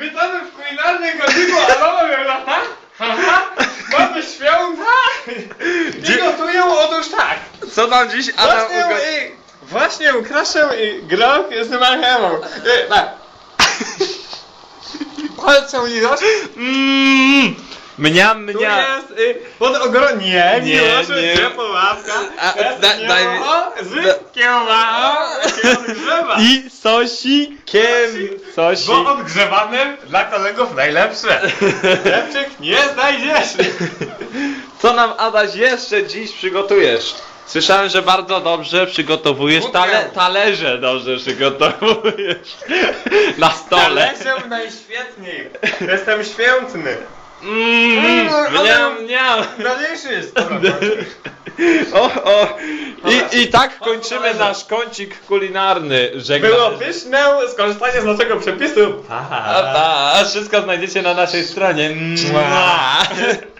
Witamy w kulinarnym godziku Alona Haha, haha, mamy świąta i gotuję otóż tak. Co tam dziś Adam Właśnie, ugo... i, właśnie ukraszę i groch z marchewą. I, tak. Palcem lizasz, Mmm, mniam, tu mniam. jest y, pod ogrom... Nie, Nie, nie, nie. nie, pułapka. A, da- daj mi- mięcho z odgrzewa. I sosikiem. Sosik. Bo odgrzewanym dla kolegów najlepsze. Lepszych nie znajdziesz. Co nam Adaś jeszcze dziś przygotujesz? Słyszałem, że bardzo dobrze przygotowujesz tale, talerze dobrze przygotowujesz na stole. Talerzem najświetniej. Jestem świętny. Mm, mniam, mniam. Ważniejszy jest. O, o. I, I tak kończymy nasz kącik kulinarny. Żegnam. Było pyszne skorzystanie z naszego przepisu. A, a, a wszystko znajdziecie na naszej stronie. Mua.